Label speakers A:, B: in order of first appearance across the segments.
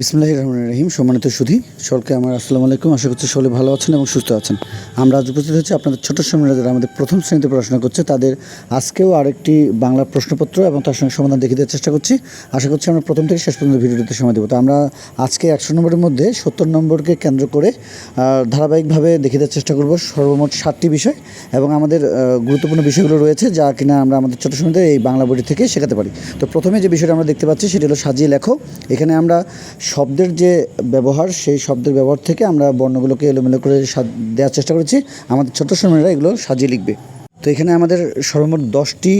A: বিসমুল্লাহ রহমান রহিম, সম্মানিত সুধী। সকলকে আমার আসসালামু আলাইকুম। আশা করছি সকলে ভালো আছেন এবং সুস্থ আছেন। আমরা আজ উপস্থিত হচ্ছি আপনাদের ছোট সময় যারা আমাদের প্রথম শ্রেণীতে পড়াশোনা করছে, তাদের আজকেও আরেকটি বাংলা প্রশ্নপত্র এবং তার সঙ্গে সমাধান দেখিয়ে দেওয়ার চেষ্টা করছি। আশা করছি আমরা প্রথম থেকে শেষ পর্যন্ত ভিডিওটিতে সময় দেবো। তো আমরা আজকে একশো নম্বরের মধ্যে সত্তর নম্বরকে কেন্দ্র করে ধারাবাহিকভাবে দেখিয়ে দেওয়ার চেষ্টা করব সর্বমোট সাতটি বিষয় এবং আমাদের গুরুত্বপূর্ণ বিষয়গুলো রয়েছে যা কিনা আমরা আমাদের ছোট সময়তে এই বাংলা বইটি থেকে শেখাতে পারি। তো প্রথমে যে বিষয়টা আমরা দেখতে পাচ্ছি সেটি হলো সাজিয়ে লেখো। এখানে আমরা শব্দের যে ব্যবহার, সেই শব্দের ব্যবহার থেকে আমরা বর্ণগুলোকে এলোমেলো করে দেওয়ার চেষ্টা করেছি। আমাদের ছোট সময়রা এগুলো সাজিয়ে লিখবে। তো এখানে আমাদের সর্বমোট দশটি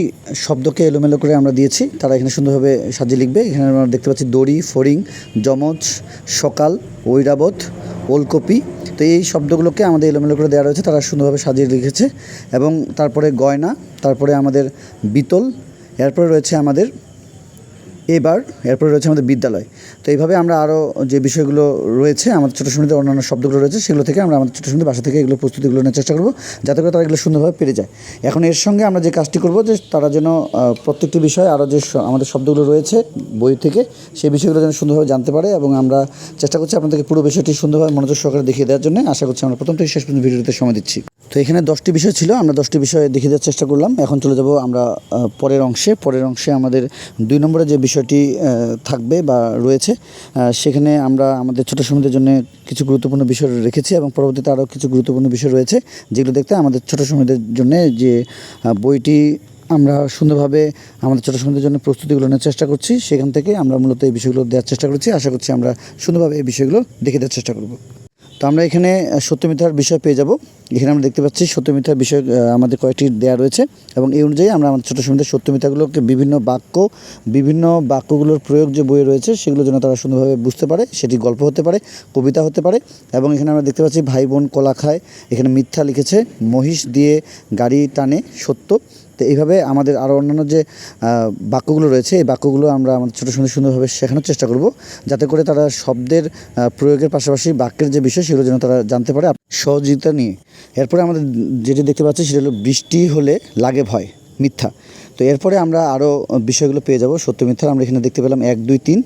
A: শব্দকে এলোমেলো করে আমরা দিয়েছি। তারা এখানে সুন্দরভাবে সাজিয়ে লিখবে। এখানে আমরা দেখতে পাচ্ছি দড়ি, ফড়িং, যমজ, সকাল, ঐরাবত, ওলকপি। তো এই শব্দগুলোকে আমাদের এলোমেলো করে দেওয়া রয়েছে। তারা সুন্দরভাবে সাজিয়ে লিখেছে। এবং তারপরে গয়না, তারপরে আমাদের বিতল, এরপরে রয়েছে আমাদের এবার, এরপরে রয়েছে আমাদের বিদ্যালয়। তো এইভাবে আমরা আরও যে বিষয়গুলো রয়েছে, আমাদের ছোটো সময় অন্যান্য শব্দগুলো রয়েছে, সেগুলো থেকে আমরা আমাদের ছোটো সময় বাসা থেকে এগুলো প্রস্তুতিগুলো নেওয়ার চেষ্টা করব, যাতে করে তারা এগুলো সুন্দরভাবে পেরে যায়। এখন এর সঙ্গে আমরা যে কাজটি করব, যে তারা যেন প্রত্যেকটি বিষয় আরও যে আমাদের শব্দগুলো রয়েছে, বই থেকে, সেই বিষয়গুলো যেন সুন্দরভাবে জানতে পারে এবং আমরা চেষ্টা করছি আপনাদেরকে পুরো বিষয়টি সুন্দরভাবে মনোযোগ সহকারে দেখিয়ে দেওয়ার জন্য। আশা করছি আমরা প্রথম থেকে শেষ পর্যন্ত ভিডিওতে সময় দিচ্ছি। তো এখানে দশটি বিষয় ছিল, আমরা দশটি বিষয় দেখিয়ে দেওয়ার চেষ্টা করলাম। এখন চলে যাব আমরা পরের অংশে। পরের অংশে আমাদের দুই নম্বরে যে বিষয়টি থাকবে বা রয়েছে। সেখানে আমরা আমাদের ছোটো সমিতির জন্য কিছু গুরুত্বপূর্ণ বিষয় রেখেছি এবং পরবর্তীতে আরও কিছু গুরুত্বপূর্ণ বিষয় রয়েছে যেগুলো দেখতে আমাদের ছোটো সমিতির জন্য যে বইটি আমরা সুন্দরভাবে আমাদের ছোটো সমিতির জন্য প্রস্তুতিগুলো নেওয়ার চেষ্টা করছি সেখান থেকে আমরা মূলত এই বিষয়গুলো দেওয়ার চেষ্টা করছি। আশা করছি আমরা সুন্দরভাবে এই বিষয়গুলো দেখে দেওয়ার চেষ্টা করব। তো আমরা এখানে আহ, সত্যমিথ্যার বিষয় পেয়ে যাব। এখানে আমরা দেখতে পাচ্ছি সত্যমিথ্যার বিষয় আমাদের কয়েকটি দেওয়া রয়েছে এবং এই অনুযায়ী আমরা আমাদের ছোটো সমিতির সত্যমিথ্যাগুলোকে বিভিন্ন বাক্য, বিভিন্ন বাক্যগুলোর প্রয়োগ যে বইয়ে রয়েছে সেগুলো যেন তারা সুন্দরভাবে বুঝতে পারে, সেটি গল্প হতে পারে, কবিতা হতে পারে এবং এখানে আমরা দেখতে পাচ্ছি ভাই বোন কলা খায়, এখানে মিথ্যা লিখেছে, মহিষ দিয়ে গাড়ি টানে সত্য। তো এইভাবে আমাদের আরও অন্যান্য যে বাক্যগুলো রয়েছে, এই বাক্যগুলো আমরা আমাদের ছোটো সুন্দর সুন্দরভাবে শেখানোর চেষ্টা করব, যাতে করে তারা শব্দের প্রয়োগের পাশাপাশি বাক্যের যে বিষয় সেগুলো যেন তারা জানতে পারে। সহযোগিতা নিয়ে। এরপরে আমাদের যেটি দেখতে পাচ্ছি সেটা হলো বৃষ্টি হলে লাগে ভয়। মিথ্যা। তো এরপরে আমরা আরও বিষয়গুলো পেয়ে যাব, সত্য মিথ্যা আমরা এখানে দেখতে পেলাম এক, দুই, তিন।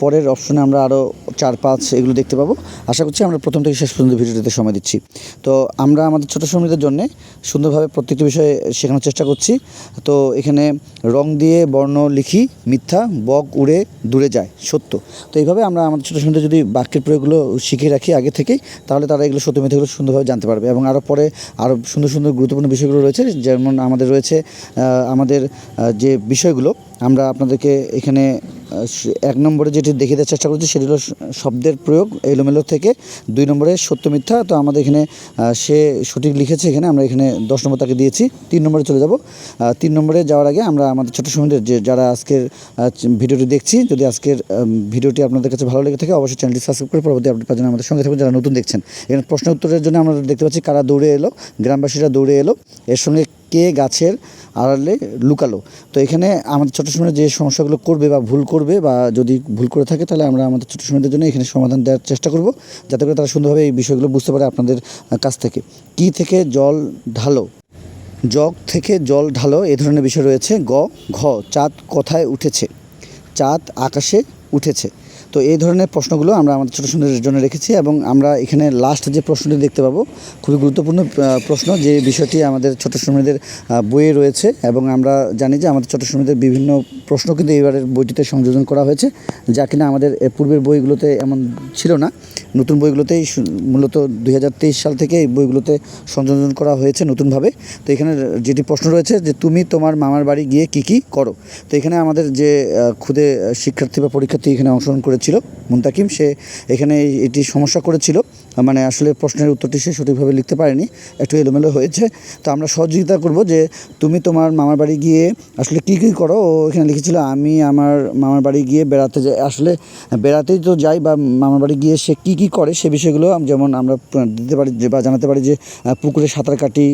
A: পরের অপশনে আমরা আরও চার, পাঁচ এগুলো দেখতে পাবো। আশা করছি আমরা প্রথম থেকে শেষ পর্যন্ত ভিডিওটিতে সময় দিচ্ছি। তো আমরা আমাদের ছোটো সমিতির জন্য সুন্দরভাবে প্রত্যেকটি বিষয়ে শেখানোর চেষ্টা করছি। তো এখানে রং দিয়ে বর্ণ লিখি, মিথ্যা বক উড়ে, দূরে যায়, সত্য। তো এইভাবে আমরা আমাদের ছোটো সমিতিতে যদি বাক্যের প্রয়োগগুলো শিখে রাখি আগে থেকেই, তাহলে তারা এগুলো সত্য মিথ্যাগুলো সুন্দরভাবে জানতে পারবে। এবং আরও পরে আরও সুন্দর সুন্দর গুরুত্বপূর্ণ বিষয়গুলো রয়েছে, যেমন আমাদের রয়েছে আমাদের যে বিষয়গুলো, আমরা আপনাদেরকে এখানে এক নম্বরে যেটি দেখিয়ে দেওয়ার চেষ্টা করছি সেটি হলো শব্দের প্রয়োগ, এলোমেলো থেকে। দুই নম্বরে সত্য মিথ্যা, তো আমাদের এখানে সে সঠিক লিখেছে এখানে, আমরা এখানে দশ নম্বর তাকে দিয়েছি। তিন নম্বরে চলে যাব। তিন নম্বরে যাওয়ার আগে আমরা আমাদের ছোটো সমিতির যে যারা আজকের ভিডিওটি দেখছি, যদি আজকের ভিডিওটি আপনাদের কাছে ভালো লেগে থাকে, অবশ্যই চ্যানেলটি সাবস্ক্রাইব করে পরবর্তী আপডেট পাওয়ার আমাদের সঙ্গে থাকবেন যারা নতুন দেখছেন, এখানে প্রশ্ন উত্তরের জন্য আমরা দেখতে পাচ্ছি, কারা দৌড়ে এলো, গ্রামবাসীরা দৌড়ে এলো। এর সঙ্গে কে গাছের আড়ালে লুকালো? তো এখানে আমাদের ছোটো সময় যে সমস্যাগুলো করবে বা ভুল করবে বা যদি ভুল করে থাকে, তাহলে আমরা আমাদের ছোটো সময়দের জন্য এখানে সমাধান দেওয়ার চেষ্টা করব, যাতে করে তারা সুন্দরভাবে এই বিষয়গুলো বুঝতে পারে আপনাদের কাছ থেকে। কি থেকে জল ঢালো? জগ থেকে জল ঢালো, এ ধরনের বিষয় রয়েছে। গ, ঘ, চাঁদ কোথায় উঠেছে? চাঁদ আকাশে উঠেছে। তো এই ধরনের প্রশ্নগুলো আমরা আমাদের ছোটো সুন্দরের জন্য রেখেছি এবং আমরা এখানে লাস্ট যে প্রশ্নটি দেখতে পাবো, খুবই গুরুত্বপূর্ণ প্রশ্ন যে বিষয়টি আমাদের ছোটো শ্রমিকদের বইয়ে রয়েছে এবং আমরা জানি যে আমাদের ছোটো শ্রমিকদের বিভিন্ন প্রশ্ন কিন্তু এবারের বইটিতে সংযোজন করা হয়েছে, যা কিনা আমাদের পূর্বের বইগুলোতে এমন ছিল না। নতুন বইগুলোতেই মূলত দু হাজার তেইশ সাল থেকে এই বইগুলোতে সংযোজন করা হয়েছে নতুনভাবে। তো এখানে যেটি প্রশ্ন রয়েছে যে তুমি তোমার মামার বাড়ি গিয়ে কি কি করো? তো এখানে আমাদের যে খুদে শিক্ষার্থী বা পরীক্ষার্থী এখানে অংশগ্রহণ করেছিল, মুন্তাকিম, সে এখানে এটি সমস্যা করেছিল। মানে আসলে প্রশ্নের উত্তরটি সে সঠিকভাবে লিখতে পারেনি, একটু এলোমেলো হয়েছে। তো আমরা সহযোগিতা করব যে তুমি তোমার মামার বাড়ি গিয়ে আসলে কী কী করো? ও এখানে লিখেছিল, আমি আমার মামার বাড়ি গিয়ে বেড়াতে যাই। আসলে বেড়াতেই তো যাই বা মামার বাড়ি গিয়ে সে কী কী করে সে বিষয়গুলো যেমন আমরা দিতে পারি বা জানাতে পারি যে পুকুরে সাঁতার কাটি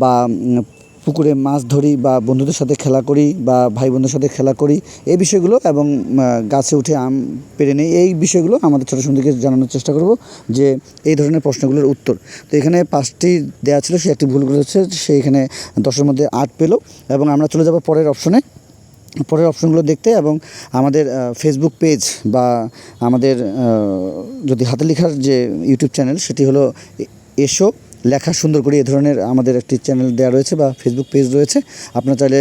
A: বা পুকুরে মাছ ধরি বা বন্ধুদের সাথে খেলা করি বা ভাই বোনদের সাথে খেলা করি, এই বিষয়গুলো এবং গাছে উঠে আম পেরে নেই, এই বিষয়গুলো আমাদের ছোটো সন্ধ্যকে জানানোর চেষ্টা করব যে, এই ধরনের প্রশ্নগুলোর উত্তর। তো এখানে পাঁচটি দেওয়া ছিল, সে একটি ভুল করেছে, সে এখানে দশের মধ্যে আট পেল এবং আমরা চলে যাব পরের অপশনে পরের অপশনগুলো দেখতে এবং আমাদের ফেসবুক পেজ বা আমাদের যদি হাতে লেখার যে ইউটিউব চ্যানেল সেটি হলো এসো, লেখা সুন্দর করে এ ধরনের আমাদের একটি চ্যানেল দেওয়া রয়েছে বা ফেসবুক পেজ রয়েছে। আপনারা চাইলে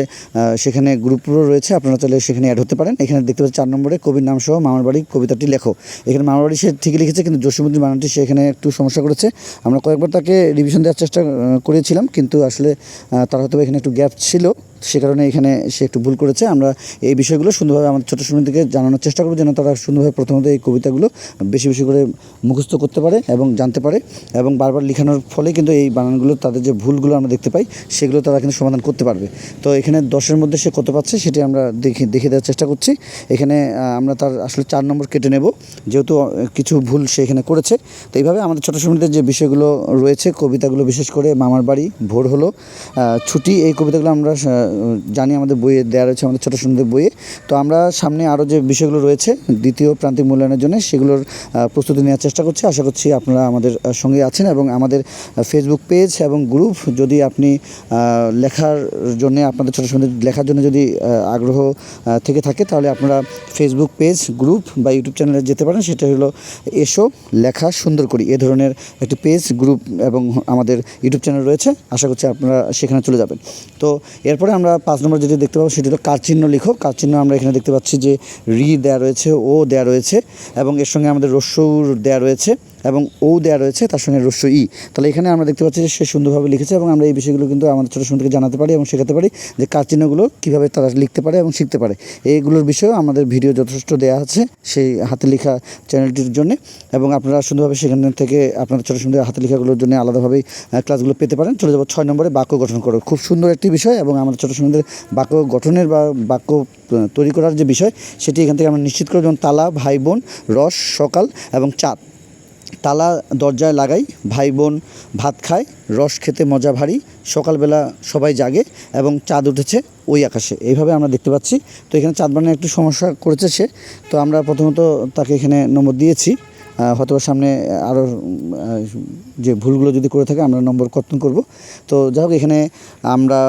A: সেখানে গ্রুপও রয়েছে, আপনারা চাইলে সেখানে অ্যাড হতে পারেন। এখানে দেখতে পাচ্ছেন চার নম্বরে কবির নাম সহ মামার বাড়ি কবিতাটি লেখো। এখানে মামার বাড়ি সে ঠিকই লিখেছে, কিন্তু জসীমুদ্দিন বানানটি সে এখানে একটু সমস্যা করেছে। আমরা কয়েকবার তাকে রিভিশন দেওয়ার চেষ্টা করেছিলাম, কিন্তু আসলে তার হয়তো এখানে একটু গ্যাপ ছিল। সে কারণে এখানে সে একটু ভুল করেছে। আমরা এই বিষয়গুলো সুন্দরভাবে আমাদের ছোটো থেকে জানানোর চেষ্টা করব যেন তারা সুন্দরভাবে প্রথমত এই কবিতাগুলো বেশি বেশি করে মুখস্থ করতে পারে এবং জানতে পারে এবং বারবার লেখানোর ফলে কিন্তু এই বানানগুলো, তাদের যে ভুলগুলো আমরা দেখতে পাই, সেগুলো তারা কিন্তু সমাধান করতে পারবে। তো এখানে দশের মধ্যে সে কত পাচ্ছে সেটি আমরা দেখে দেখে দেওয়ার চেষ্টা করছি। এখানে আমরা তার আসলে চার নম্বর কেটে নেব। যেহেতু কিছু ভুল সে এখানে করেছে, তো এইভাবে আমাদের ছোটো সমিতির যে বিষয়গুলো রয়েছে, কবিতাগুলো বিশেষ করে মামার বাড়ি ভোর হলো ছুটি, এই কবিতাগুলো আমরা জানি আমাদের বইয়ে দেওয়া রয়েছে আমাদের ছোটো সুন্দর বইয়ে। তো আমরা সামনে আরও যে বিষয়গুলো রয়েছে, দ্বিতীয় প্রান্তিক মূল্যায়নের জন্য সেগুলোর প্রস্তুতি নেওয়ার চেষ্টা করছি। আশা করছি আপনারা আমাদের সঙ্গে আছেন এবং আমাদের ফেসবুক পেজ এবং গ্রুপ যদি আপনি লেখার জন্য, আপনাদের ছোটো সুন্দর লেখার জন্য যদি আগ্রহ থেকে থাকে, তাহলে আপনারা ফেসবুক পেজ গ্রুপ বা ইউটিউব চ্যানেলে যেতে পারেন। সেটা হলো এসো লেখা সুন্দর করি। এ ধরনের একটি পেজ গ্রুপ এবং আমাদের ইউটিউব চ্যানেল রয়েছে। আশা করছি আপনারা সেখানে চলে যাবেন। তো এরপরে আমরা পাঁচ নম্বর যেটি দেখতে পাবো, সেটি হলো কারচিহ্ন লিখো। কার চিহ্ন আমরা এখানে দেখতে পাচ্ছি যে রি দেয়া রয়েছে, ও দেয়া রয়েছে, এবং এর সঙ্গে আমাদের রস্যৌর দেয়া রয়েছে। এবং ও দেওয়া রয়েছে, তার সঙ্গে রস্য ই। তাহলে এখানে আমরা দেখতে পাচ্ছি যে সে সুন্দরভাবে লিখেছে এবং আমরা এই বিষয়গুলো কিন্তু আমাদের ছোটো থেকে জানাতে পারি এবং শেখাতে পারি যে কার চিহ্নগুলো কীভাবে তারা লিখতে পারে এবং শিখতে পারে। এইগুলোর বিষয়েও আমাদের ভিডিও যথেষ্ট দেওয়া আছে সেই হাতে লেখা চ্যানেলটির জন্য এবং আপনারা সুন্দরভাবে সেখান থেকে আপনাদের ছোটো সুন্দর হাতে লেখাগুলোর জন্য আলাদাভাবেই ক্লাসগুলো পেতে পারেন। চলে যাব ছয় নম্বরে, বাক্য গঠন করো। খুব সুন্দর একটি বিষয় এবং আমাদের ছোটো সুন্দর বাক্য গঠনের বা বাক্য তৈরি করার যে বিষয়, সেটি এখান থেকে আমরা নিশ্চিত করি যেমন তালা, ভাই বোন, রস, সকাল এবং চাঁদ। তালা দরজায় লাগাই, ভাই বোন ভাত খায়, রস খেতে মজা ভারী, সকালবেলা সবাই জাগে এবং চাঁদ উঠেছে ওই আকাশে। এইভাবে আমরা দেখতে পাচ্ছি। তো এখানে চাঁদ বানানোর একটু সমস্যা করেছে সে। তো আমরা প্রথমত তাকে এখানে নম্বর দিয়েছি। হয়তো সামনে আরও যে ভুলগুলো যদি করে থাকে, আমরা নম্বর কর্তন করব। তো যাই হোক, এখানে আমরা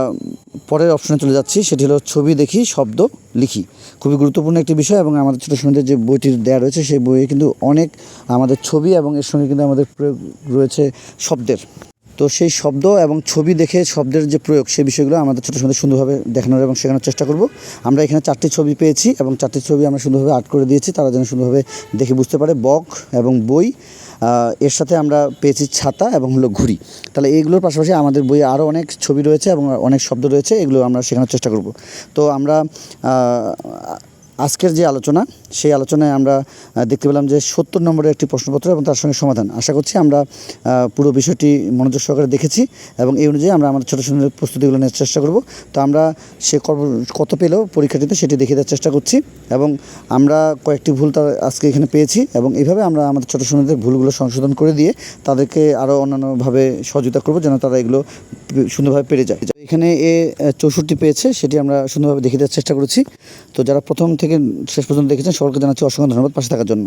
A: পরের অপশনে চলে যাচ্ছি। সেটি হলো ছবি দেখি, শব্দ লিখি। খুবই গুরুত্বপূর্ণ একটি বিষয় এবং আমাদের ছোটো সন্ধ্যের যে বইটির দেয়া রয়েছে, সেই বইয়ে কিন্তু অনেক আমাদের ছবি এবং এর সঙ্গে কিন্তু আমাদের প্রয়োগ রয়েছে শব্দের। তো সেই শব্দ এবং ছবি দেখে শব্দের যে প্রয়োগ, সেই বিষয়গুলো আমাদের ছোটো সন্ধ্যে সুন্দরভাবে দেখানোর এবং শেখানোর চেষ্টা করব। আমরা এখানে চারটি ছবি পেয়েছি এবং চারটি ছবি আমরা সুন্দরভাবে আর্ট করে দিয়েছি। তারা যেন সুন্দরভাবে দেখে বুঝতে পারে। বক এবং বই এর সাথে আমরা পেয়েছি ছাতা এবং হলো ঘুড়ি। তাহলে এইগুলোর পাশাপাশি আমাদের বইয়ে আরও অনেক ছবি রয়েছে এবং অনেক শব্দ রয়েছে। এগুলো আমরা শেখানোর চেষ্টা করব। তো আমরা আজকের যে আলোচনা সেই আলোচনায় আমরা দেখতে পেলাম যে সত্তর নম্বরের একটি প্রশ্নপত্র এবং তার সঙ্গে সমাধান। আশা করছি আমরা পুরো বিষয়টি মনোযোগ সহকারে দেখেছি এবং এই অনুযায়ী আমরা আমাদের ছোটো ছোটো প্রস্তুতিগুলো নেওয়ার চেষ্টা করব। তো আমরা সে কত- পেলেও পরীক্ষাটিতে সেটি দেখে দেওয়ার চেষ্টা করছি এবং আমরা কয়েকটি ভুল তার আজকে এখানে পেয়েছি এবং এইভাবে আমরা আমাদের ছোটো ছোটোদের ভুলগুলো সংশোধন করে দিয়ে তাদেরকে আরও অন্যান্যভাবে সহযোগিতা করব যেন তারা এগুলো সুন্দরভাবে পেরে যায়। এখানে এ চৌষট্টি পেয়েছে, সেটি আমরা সুন্দরভাবে দেখে দেওয়ার চেষ্টা করেছি। তো যারা প্রথম থেকে শেষ পর্যন্ত দেখেছেন সকলকে জানাচ্ছি অসংখ্য ধন্যবাদ পাশে থাকার জন্য।